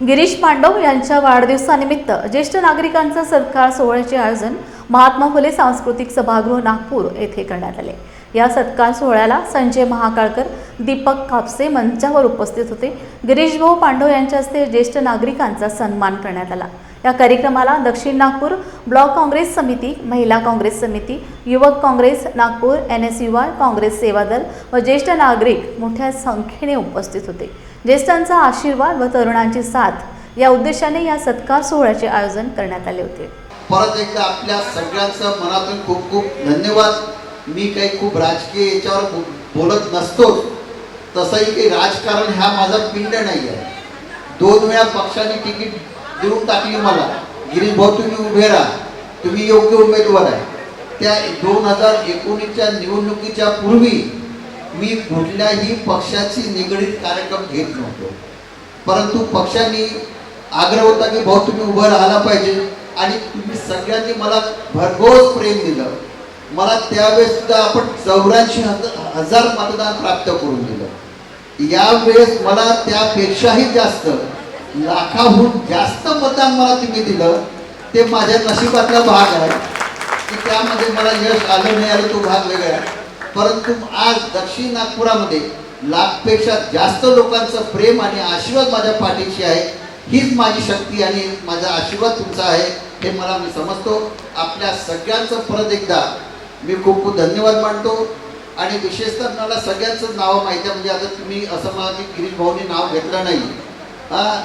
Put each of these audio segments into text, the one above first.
गिरीश पांडव यांच्या वाढदिवसानिमित्त ज्येष्ठ नागरिकांचा सत्कार सोहळ्याचे आयोजन महात्मा फुले सांस्कृतिक सभागृह नागपूर येथे करण्यात आले. या सत्कार सोहळ्याला संजय महाकाळकर दीपक कापसे मंचावर उपस्थित होते. गिरीश भाऊ पांडव यांच्या हस्ते ज्येष्ठ नागरिकांचा सन्मान करण्यात आला. या कार्यक्रमाला दक्षिण नागपूर ब्लॉक काँग्रेस समिती महिला काँग्रेस समिती युवक Congress Nagpur N S U Congress सेवा दल व ज्येष्ठ नागरिक मोठ्या संख्येने उपस्थित होते. ज्येष्ठांचा आशीर्वाद व तरुणांची साथ या उद्देशाने या सत्कार सोहळ्याचे आयोजन करण्यात आले होते. परत एकदा आपल्या सगळ्यांचं मनातून खूप खूप धन्यवाद. मी काही खूप राजकीय याच्यावर बोलत नसतोच तसंही काही राजकारण ह्या माझा पिंड नाही आहे दोन वेळा पक्षाने तिकीट देऊन टाकली मला. गिरीश भाऊ तुम्ही उभे राहा. तुम्ही योग्य उमेदवार आहे. त्या दोन हजार एकोणीसच्या निवडणुकीच्या पूर्वी मी कुठल्याही पक्षाची निगडीत कार्यक्रम घेत नव्हतो. परंतु पक्षाने आग्रह होता की भाऊ तुम्ही उभं राहायला पाहिजे. आणि तुम्ही सगळ्यांनी मला भरघोस प्रेम दिलं. मला त्यावेळेस सुद्धा आपण चौऱ्याऐंशी हजार मतदान प्राप्त करून दिलं. यावेळेस मला त्यापेक्षाही जास्त लाखाहून जास्त मतदान मला तुम्ही दिलं. ते माझ्या नशिबातला भाग आहे. की त्यामध्ये मला यश आलं नाही आलं तो भाग वेगळा आहे. परंतु आज दक्षिण नागपुरामध्ये लाखपेक्षा जास्त लोकांचं प्रेम आणि आशीर्वाद माझ्या पाठीशी आहे. हीच माझी शक्ती आणि माझा आशीर्वाद तुमचा आहे हे मला मी समजतो. आपल्या सगळ्यांचं परत एकदा मी खूप खूप धन्यवाद मानतो. आणि विशेषतः मला सगळ्यांचं नाव माहिती आहे. म्हणजे आता तुम्ही असं मला की गिरीश भाऊनी नाव घेतलं नाही. हा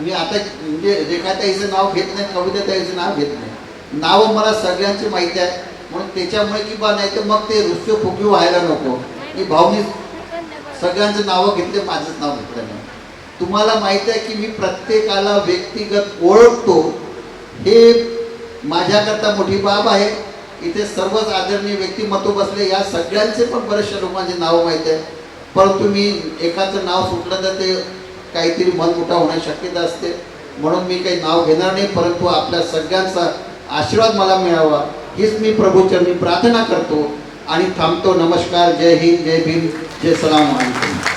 मी आता म्हणजे रेखाताईचं नाव घेत नाही कविताताईचं नाव घेत नाही. नावं मला सगळ्यांची माहिती आहे. म्हणून त्याच्यामुळे की बा नाही तर मग ते रुस्य फुगी व्हायला नको. की भाऊनी सगळ्यांचं नावं घेतले माझंच नाव घेतलं नाही. तुम्हाला माहिती आहे की मी प्रत्येकाला व्यक्तिगत ओळखतो. हे माझ्याकरता मोठी बाब आहे. इथे सर्वच आदरणीय व्यक्तिमत्व बसले या सगळ्यांचे पण बरेचशा लोकांचे नावं माहीत आहे. परंतु मी एकाचं नाव सुटलं तर ते काहीतरी मनमुठा होण्याची शक्यता असते. म्हणून मी काही नाव घेणार नाही परंतु आपल्या सगळ्यांचा आशीर्वाद मला मिळावा. हीच मी प्रभूचरणी प्रार्थना करतो आणि थांबतो. नमस्कार. जय हिंद जय भीम जय सलाम. अलैकुम